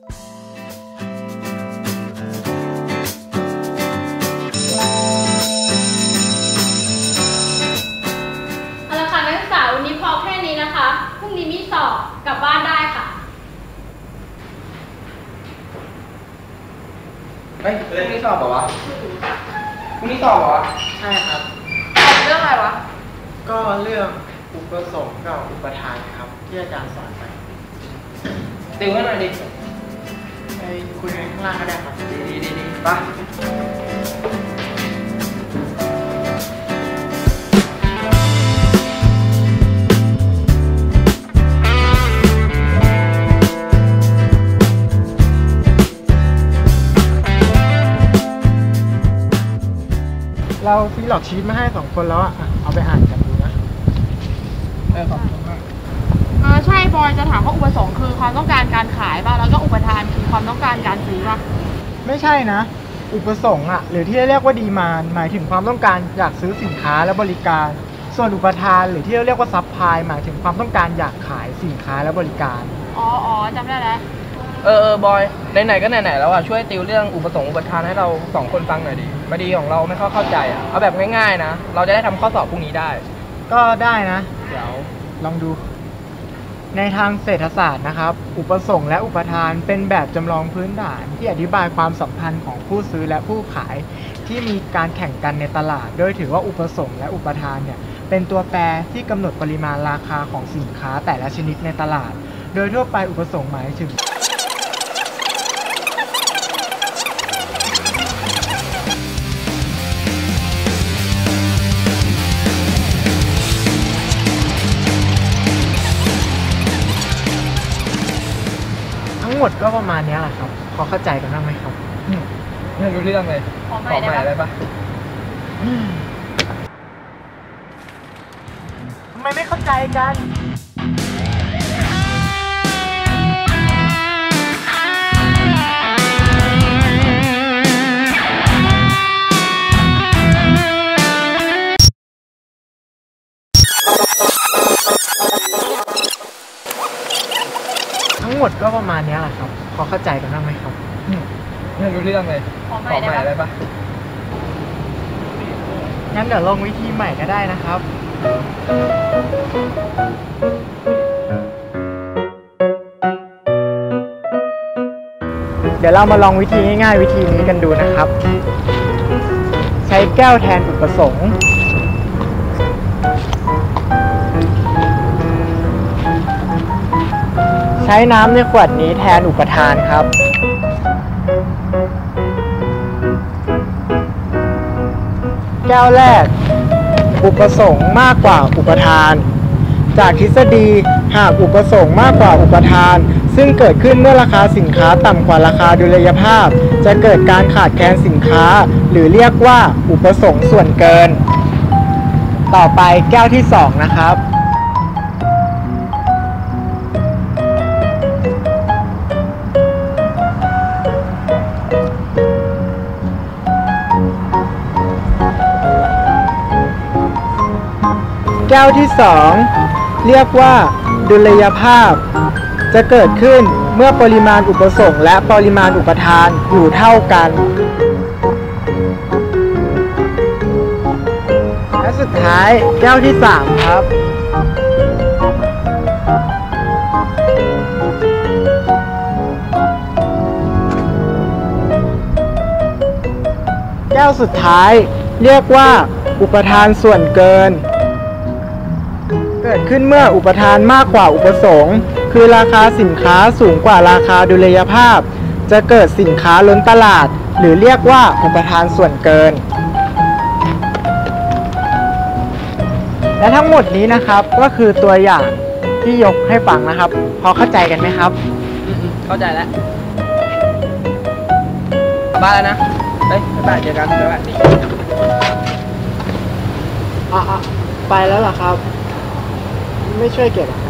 เอาละค่ะนักศึกษาวันนี้พอแค่นี้นะคะพรุ่งนี้มีสอบกลับบ้านได้ค่ะ เฮ้ยพรุ่งนี้สอบเหรอวะพรุ่งนี้สอบเหรอวะใช่ครับ เรื่องอะไรวะ ก็เรื่องอุปสงค์กับอุปทานครับ ที่อาจารย์สอนไปติวให้หน่อยดิ ไปคุยกันข้างล่างก็ได้ครับดีดีดีดีไปเราซื้อหลอกชีตมาให้สองคนแล้วอะอะ เอาไปอ่านกันดูนะ เออขอบคุณมาก ช่บอยจะถามว่าอุปสงค์คือความต้องการการขายป่ะแล้วก็อุปทานคือความต้องการการซื้อป่ะไม่ใช่นะ อุปสงค์อะหรือที่เรียกว่าดีมานหมายถึงความต้องการอยากซื้อสินค้าและบริการ ส่วนอุปทานหรือที่เราเรียกว่าซัพพลายหมายถึงความต้องการอยากขายสินค้าและบริการ อ๋ออ๋อจำได้แล้วเออเออบอยไหนๆก็ไหนๆแล้วอะช่วยติวเรื่องอุปสงค์อุปทานให้เราสองคนฟังหน่อยดิพอดีของเราไม่เข้าเข้าใจอะเอาแบบง่ายๆนะ เราจะได้ทำข้อสอบพรุ่งนี้ได้ ก็ได้นะ เดี๋ยวลองดู ในทางเศรษฐศาสตร์นะครับ อุปสงค์และอุปทานเป็นแบบจำลองพื้นฐาน ที่อธิบายความสัมพันธ์ของผู้ซื้อและผู้ขาย ที่มีการแข่งกันในตลาด โดยถือว่าอุปสงค์และอุปทานเนี่ยเป็นตัวแปรที่กำหนดปริมาณราคาของสินค้าแต่ละชนิดในตลาด โดยทั่วไปอุปสงค์หมายถึง หมดก็ประมาณเนี้ยแหละครับ พอเข้าใจกันบ้างไหมครับไม่รู้เรื่องเลยขอใหขม่อได้ใหม่ปะได้ปะทำไมไม่เข้าใจกัน หมดก็ประมาณเนี้ยแหละครับ พอเข้าใจกันบ้างไหมครับไม่รู้เรื่องเลยขอใหขม่อใหม่ได้ปะได้ปะงั้นเดี๋ยวลงวิธีใหม่ก็ได้นะครับ เดี๋ยวเรามาลองวิธีง่ายๆ วิธีนี้กันดูนะครับ ใช้แก้วแทนอุปสงค์ ช้น้ำในขวดนี้แทนอุปทานครับ แก้วแรก อุปสงค์มากกว่าอุปทาน จากทฤษฎีหากอุปสงค์มากกว่าอุปทาน ซึ่งเกิดขึ้นเมื่อราคาสินค้าต่ำกว่าราคาดุลยภาพ จะเกิดการขาดแคลนสินค้า หรือเรียกว่าอุปสงค์ส่วนเกิน ต่อไปแก้วที่ 2 นะครับ แก้วที่2เรียกว่าดุลยภาพ จะเกิดขึ้นเมื่อปริมาณอุปสงค์และปริมาณอุปทานอยู่เท่ากัน และสุดท้ายแก้วที่3ครับแก้วสุดท้ายเรียกว่าอุปทานส่วนเกิน กิดขึ้นเมื่ออุปทานมากกว่าอุปสงค์ คือราคาสินค้าสูงกว่าราคาดุลยภาพ จะเกิดสินค้าล้นตลาด หรือเรียกว่าอุปทานส่วนเกิน และทั้งหมดนี้นะครับก็คือตัวอย่างที่ยกให้ฟังนะครับ พอเข้าใจกันไหมครับอืมๆเข้าใจแล้วกลับบ้านแล้วนะเฮ้ยบ๊ายบายเจอกันบ๊ายบายอะอะไปแล้วเหรอครับ ไม่ช่วยเก็บเหรอครับ